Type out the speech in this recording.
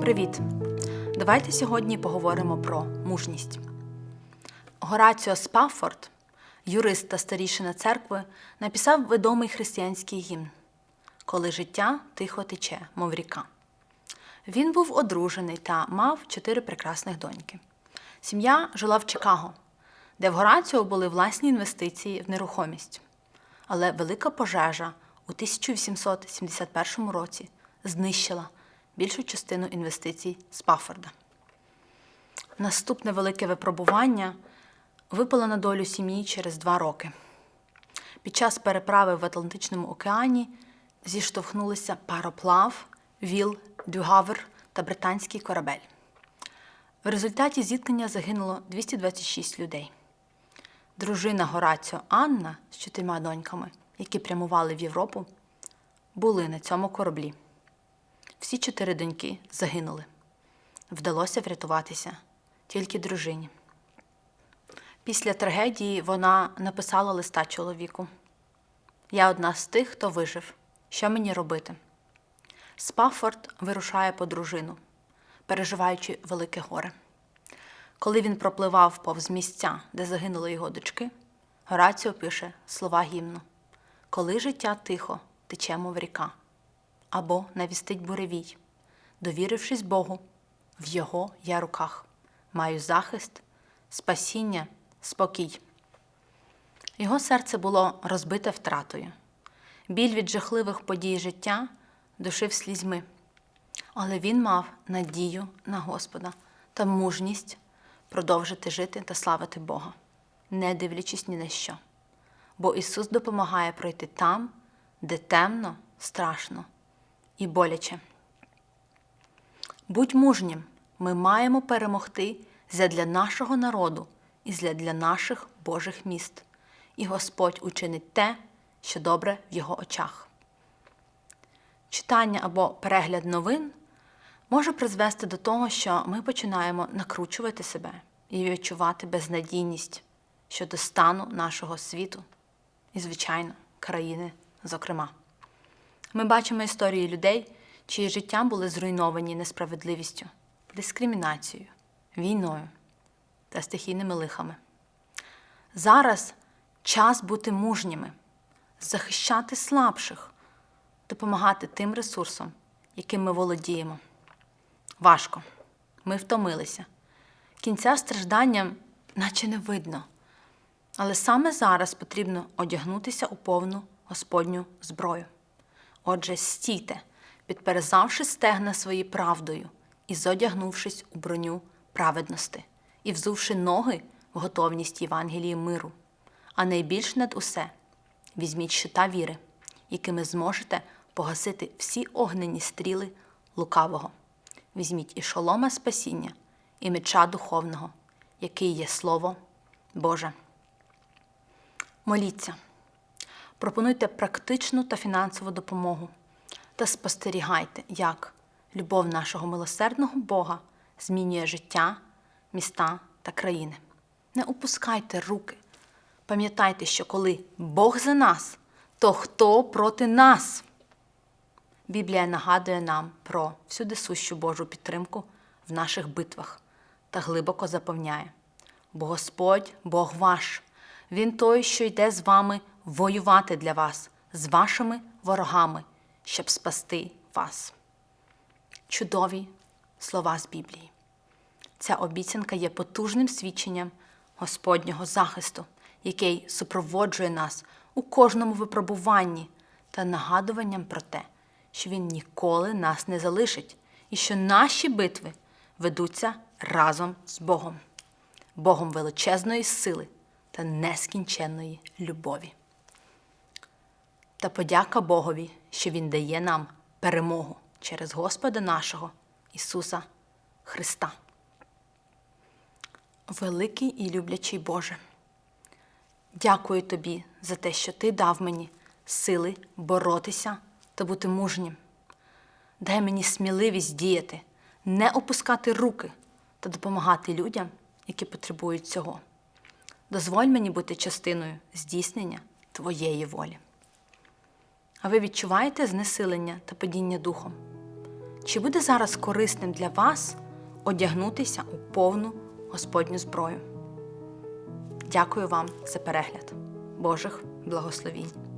Привіт! Давайте сьогодні поговоримо про мужність. Гораціо Спаффорд, юрист та старішина церкви, написав відомий християнський гімн Коли життя тихо тече, мов ріка. Він був одружений та мав чотири прекрасних доньки. Сім'я жила в Чикаго, де в Гораціо були власні інвестиції в нерухомість. Але велика пожежа у 1871 році знищила більшу частину інвестицій Спаффорда. Наступне велике випробування випало на долю сім'ї через два роки. Під час переправи в Атлантичному океані зіштовхнулися пароплав, віл, дюгавер та британський корабель. В результаті зіткнення загинуло 226 людей. Дружина Гораціо Анна з чотирма доньками, які прямували в Європу, були на цьому кораблі. Всі чотири доньки загинули. Вдалося врятуватися тільки дружині. Після трагедії вона написала листа чоловіку: Я одна з тих, хто вижив. Що мені робити? Спаффорд вирушає по дружину, переживаючи велике горе. Коли він пропливав повз місця, де загинули його дочки, Гораціо пише слова гімну: Коли життя тихо, течемо в ріка, або навістить буревій, довірившись Богу, в Його я руках, маю захист, спасіння, спокій. Його серце було розбите втратою. Біль від жахливих подій життя душив слізьми, але він мав надію на Господа та мужність продовжити жити та славити Бога, не дивлячись ні на що. Бо Ісус допомагає пройти там, де темно, страшно і боляче. Будь мужнім, ми маємо перемогти задля нашого народу і задля наших Божих міст, і Господь учинить те, що добре в його очах. Читання або перегляд новин може призвести до того, що ми починаємо накручувати себе і відчувати безнадійність щодо стану нашого світу і, звичайно, країни, зокрема. Ми бачимо історії людей, чиї життя були зруйновані несправедливістю, дискримінацією, війною та стихійними лихами. Зараз час бути мужніми, захищати слабших, допомагати тим ресурсам, яким ми володіємо. Важко. Ми втомилися. Кінця стражданням наче не видно. Але саме зараз потрібно одягнутися у повну Господню зброю. Отже, стійте, підперезавши стегна свої правдою і зодягнувшись у броню праведності, і взувши ноги в готовність Євангелії миру. А найбільш над усе візьміть щита віри, якими зможете погасити всі огнені стріли лукавого. Візьміть і шолома спасіння, і меча духовного, який є Слово Боже. Моліться, пропонуйте практичну та фінансову допомогу та спостерігайте, як любов нашого милосердного Бога змінює життя, міста та країни. Не опускайте руки. Пам'ятайте, що коли Бог за нас, то хто проти нас? Біблія нагадує нам про всюди сущу Божу підтримку в наших битвах та глибоко запевняє: бо Господь, Бог ваш, Він той, що йде з вами воювати для вас, з вашими ворогами, щоб спасти вас. Чудові слова з Біблії. Ця обіцянка є потужним свідченням Господнього захисту, який супроводжує нас у кожному випробуванні та нагадуванням про те, що Він ніколи нас не залишить і що наші битви ведуться разом з Богом, Богом величезної сили та нескінченної любові. Та подяка Богові, що Він дає нам перемогу через Господа нашого Ісуса Христа. Великий і люблячий Боже, дякую Тобі за те, що Ти дав мені сили боротися та бути мужнім. Дай мені сміливість діяти, не опускати руки та допомагати людям, які потребують цього. Дозволь мені бути частиною здійснення Твоєї волі. А ви відчуваєте знесилення та падіння духом? Чи буде зараз корисним для вас одягнутися у повну Господню зброю? Дякую вам за перегляд. Божих благословінь!